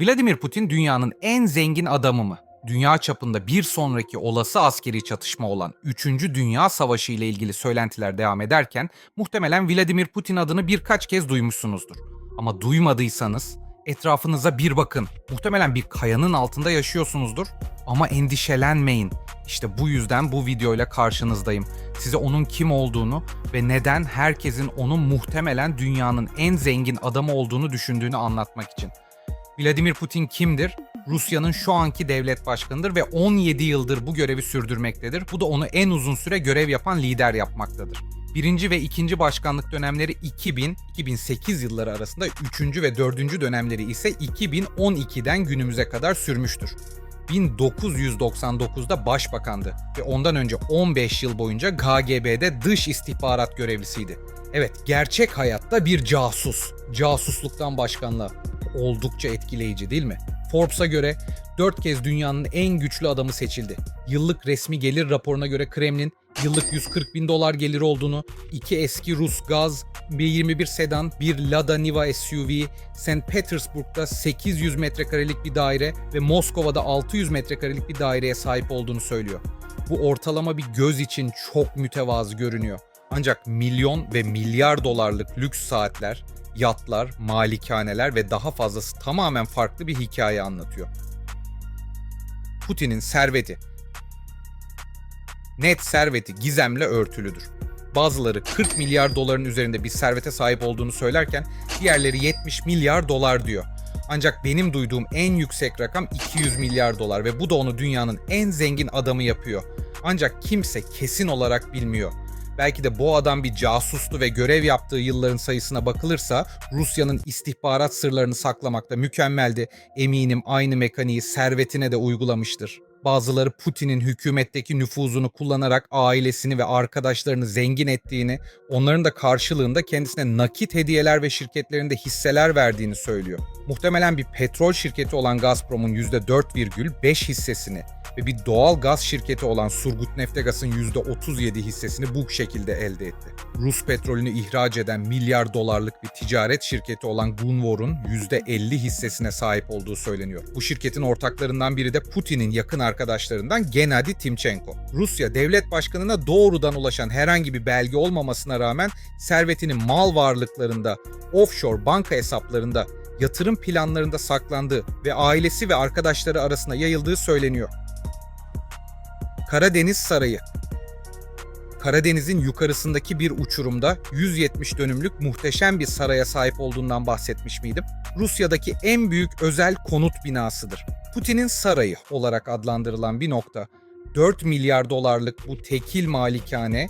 Vladimir Putin dünyanın en zengin adamı mı? Dünya çapında bir sonraki olası askeri çatışma olan 3. Dünya Savaşı ile ilgili söylentiler devam ederken muhtemelen Vladimir Putin adını birkaç kez duymuşsunuzdur. Ama duymadıysanız etrafınıza bir bakın. Muhtemelen bir kayanın altında yaşıyorsunuzdur ama endişelenmeyin. İşte bu yüzden bu videoyla karşınızdayım. Size onun kim olduğunu ve neden herkesin onun muhtemelen dünyanın en zengin adamı olduğunu düşündüğünü anlatmak için. Vladimir Putin kimdir? Rusya'nın şu anki devlet başkanıdır ve 17 yıldır bu görevi sürdürmektedir. Bu da onu en uzun süre görev yapan lider yapmaktadır. Birinci ve ikinci başkanlık dönemleri 2000-2008 yılları arasında üçüncü ve dördüncü dönemleri ise 2012'den günümüze kadar sürmüştür. 1999'da başbakandı ve ondan önce 15 yıl boyunca KGB'de dış istihbarat görevlisiydi. Evet, gerçek hayatta bir casus. Casusluktan başkanlığa. Oldukça etkileyici değil mi? Forbes'a göre 4 kez dünyanın en güçlü adamı seçildi. Yıllık resmi gelir raporuna göre Kremlin yıllık 140 bin dolar geliri olduğunu, iki eski Rus gaz, bir 21 sedan, bir Lada Niva SUV, St. Petersburg'da 800 metrekarelik bir daire ve Moskova'da 600 metrekarelik bir daireye sahip olduğunu söylüyor. Bu ortalama bir göz için çok mütevazı görünüyor. Ancak milyon ve milyar dolarlık lüks saatler, yatlar, malikaneler ve daha fazlası tamamen farklı bir hikaye anlatıyor. Putin'in serveti net serveti gizemle örtülüdür. Bazıları 40 milyar doların üzerinde bir servete sahip olduğunu söylerken diğerleri 70 milyar dolar diyor. Ancak benim duyduğum en yüksek rakam 200 milyar dolar ve bu da onu dünyanın en zengin adamı yapıyor. Ancak kimse kesin olarak bilmiyor. Belki de bu adam bir casustu ve görev yaptığı yılların sayısına bakılırsa Rusya'nın istihbarat sırlarını saklamakta mükemmeldi. Eminim aynı mekaniği servetine de uygulamıştır. Bazıları Putin'in hükümetteki nüfuzunu kullanarak ailesini ve arkadaşlarını zengin ettiğini, onların da karşılığında kendisine nakit hediyeler ve şirketlerinde hisseler verdiğini söylüyor. Muhtemelen bir petrol şirketi olan Gazprom'un %4,5 hissesini ve bir doğal gaz şirketi olan Surgutneftegas'ın %37 hissesini bu şekilde elde etti. Rus petrolünü ihraç eden milyar dolarlık bir ticaret şirketi olan Gunvor'un %50 hissesine sahip olduğu söyleniyor. Bu şirketin ortaklarından biri de Putin'in yakın arkadaşlarından Gennady Timchenko. Rusya devlet başkanına doğrudan ulaşan herhangi bir belge olmamasına rağmen servetinin mal varlıklarında, offshore banka hesaplarında, yatırım planlarında saklandığı ve ailesi ve arkadaşları arasında yayıldığı söyleniyor. Karadeniz Sarayı Karadeniz'in yukarısındaki bir uçurumda 170 dönümlük muhteşem bir saraya sahip olduğundan bahsetmiş miydim? Rusya'daki en büyük özel konut binasıdır. Putin'in sarayı olarak adlandırılan bir nokta. 4 milyar dolarlık bu tekil malikane,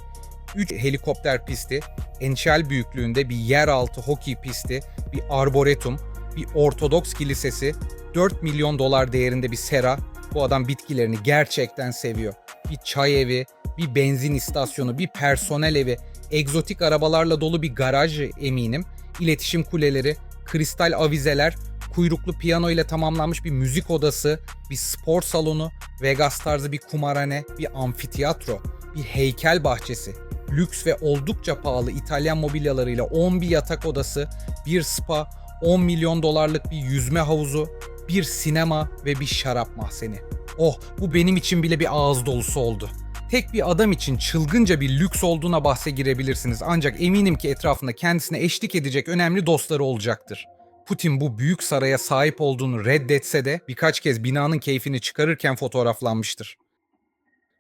3 helikopter pisti, enşel büyüklüğünde bir yeraltı hokey pisti, bir arboretum, bir ortodoks kilisesi, 4 milyon dolar değerinde bir sera. Bu adam bitkilerini gerçekten seviyor. Bir çay evi, bir benzin istasyonu, bir personel evi, egzotik arabalarla dolu bir garaj eminim, iletişim kuleleri, kristal avizeler, kuyruklu piyano ile tamamlanmış bir müzik odası, bir spor salonu, Vegas tarzı bir kumarhane, bir amfiteyatro, bir heykel bahçesi, lüks ve oldukça pahalı İtalyan mobilyalarıyla 10 bir yatak odası, bir spa, 10 milyon dolarlık bir yüzme havuzu, bir sinema ve bir şarap mahzeni. Oh bu benim için bile bir ağız dolusu oldu. Tek bir adam için çılgınca bir lüks olduğuna bahse girebilirsiniz ancak eminim ki etrafında kendisine eşlik edecek önemli dostları olacaktır. Putin bu büyük saraya sahip olduğunu reddetse de birkaç kez binanın keyfini çıkarırken fotoğraflanmıştır.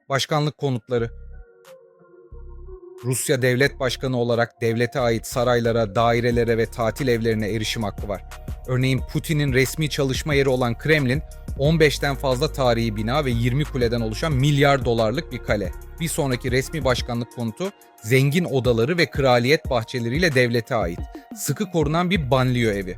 Başkanlık konutları Rusya devlet başkanı olarak devlete ait saraylara, dairelere ve tatil evlerine erişim hakkı var. Örneğin Putin'in resmi çalışma yeri olan Kremlin, 15'ten fazla tarihi bina ve 20 kuleden oluşan milyar dolarlık bir kale. Bir sonraki resmi başkanlık konutu zengin odaları ve kraliyet bahçeleriyle devlete ait. Sıkı korunan bir banliyö evi.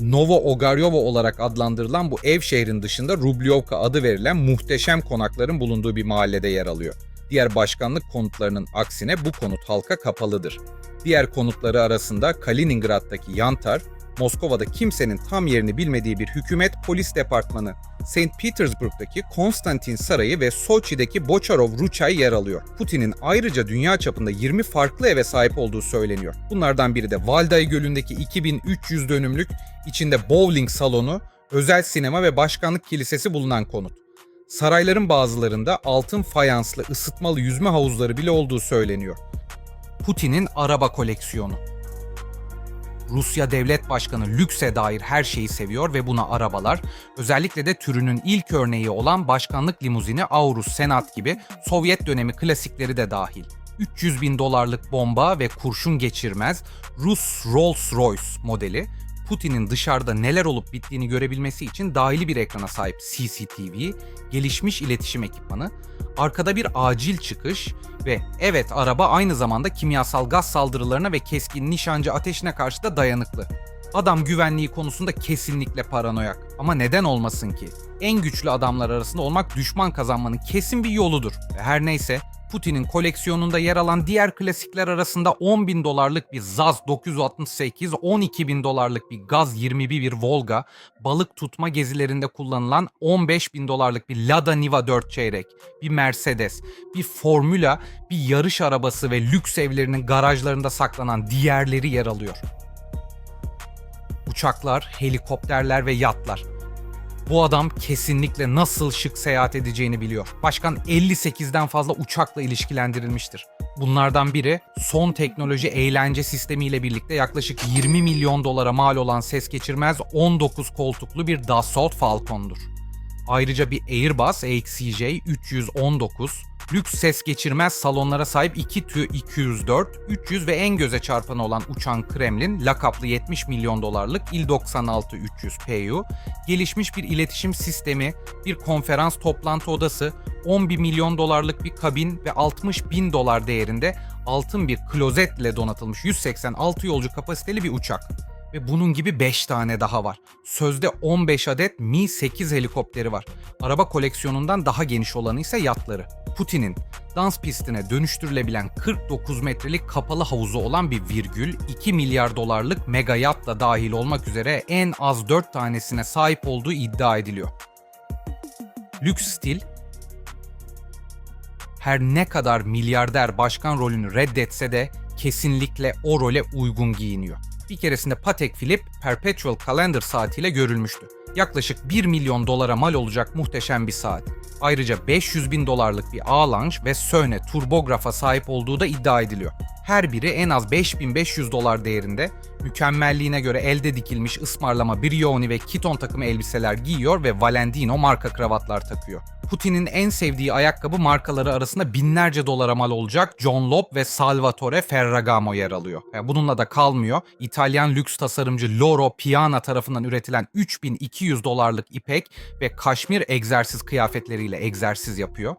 Novo Ogaryova olarak adlandırılan bu ev şehrin dışında Rublyovka adı verilen muhteşem konakların bulunduğu bir mahallede yer alıyor. Diğer başkanlık konutlarının aksine bu konut halka kapalıdır. Diğer konutları arasında Kaliningrad'daki Yantar, Moskova'da kimsenin tam yerini bilmediği bir hükümet polis departmanı, St. Petersburg'daki Konstantin Sarayı ve Soçi'deki Bocharov Ruçay yer alıyor. Putin'in ayrıca dünya çapında 20 farklı eve sahip olduğu söyleniyor. Bunlardan biri de Valday Gölü'ndeki 2300 dönümlük, içinde bowling salonu, özel sinema ve başkanlık kilisesi bulunan konut. Sarayların bazılarında altın fayanslı ısıtmalı yüzme havuzları bile olduğu söyleniyor. Putin'in araba koleksiyonu. Rusya Devlet Başkanı lükse dair her şeyi seviyor ve buna arabalar, özellikle de türünün ilk örneği olan başkanlık limuzini Aurus Senat gibi Sovyet dönemi klasikleri de dahil. 300 bin dolarlık bomba ve kurşun geçirmez Rus Rolls-Royce modeli Putin'in dışarıda neler olup bittiğini görebilmesi için dahili bir ekrana sahip CCTV, gelişmiş iletişim ekipmanı, arkada bir acil çıkış ve evet araba aynı zamanda kimyasal gaz saldırılarına ve keskin nişancı ateşine karşı da dayanıklı. Adam güvenliği konusunda kesinlikle paranoyak. Ama neden olmasın ki? En güçlü adamlar arasında olmak düşman kazanmanın kesin bir yoludur. Her neyse Putin'in koleksiyonunda yer alan diğer klasikler arasında 10 bin dolarlık bir Zaz 968, 12 bin dolarlık bir Gaz 21 bir Volga, balık tutma gezilerinde kullanılan 15 bin dolarlık bir Lada Niva 4 çeyrek, bir Mercedes, bir Formula, bir yarış arabası ve lüks evlerinin garajlarında saklanan diğerleri yer alıyor. Uçaklar, helikopterler ve yatlar. Bu adam kesinlikle nasıl şık seyahat edeceğini biliyor. Başkan 58'den fazla uçakla ilişkilendirilmiştir. Bunlardan biri son teknoloji eğlence sistemiyle birlikte yaklaşık 20 milyon dolara mal olan ses geçirmez 19 koltuklu bir Dassault Falcon'dur. Ayrıca bir Airbus AXCJ 319, lüks ses geçirmez salonlara sahip 2 TÜ 204, 300 ve en göze çarpanı olan uçan Kremlin lakaplı 70 milyon dolarlık İl 96 300 PU, gelişmiş bir iletişim sistemi, bir konferans toplantı odası, 11 milyon dolarlık bir kabin ve 60 bin dolar değerinde altın bir klozetle donatılmış 186 yolcu kapasiteli bir uçak. Ve bunun gibi 5 tane daha var. Sözde 15 adet Mi-8 helikopteri var. Araba koleksiyonundan daha geniş olanı ise yatları. Putin'in dans pistine dönüştürülebilen 49 metrelik kapalı havuzu olan bir virgül 2 milyar dolarlık mega yat da dahil olmak üzere en az 4 tanesine sahip olduğu iddia ediliyor. Lüks stil her ne kadar milyarder başkan rolünü reddetse de kesinlikle o role uygun giyiniyor. Bir keresinde Patek Philippe Perpetual Calendar saatiyle görülmüştü. Yaklaşık 1 milyon dolara mal olacak muhteşem bir saat. Ayrıca 500 bin dolarlık bir A-Lounge ve Söhne turbografa sahip olduğu da iddia ediliyor. Her biri en az 5500 dolar değerinde, mükemmelliğine göre elde dikilmiş ısmarlama Brioni ve Kiton takımı elbiseler giyiyor ve Valentino marka kravatlar takıyor. Putin'in en sevdiği ayakkabı markaları arasında binlerce dolara mal olacak John Loeb ve Salvatore Ferragamo yer alıyor. Bununla da kalmıyor. İtalyan lüks tasarımcı Loro Piana tarafından üretilen 3200 dolarlık ipek ve kaşmir egzersiz kıyafetleriyle egzersiz yapıyor.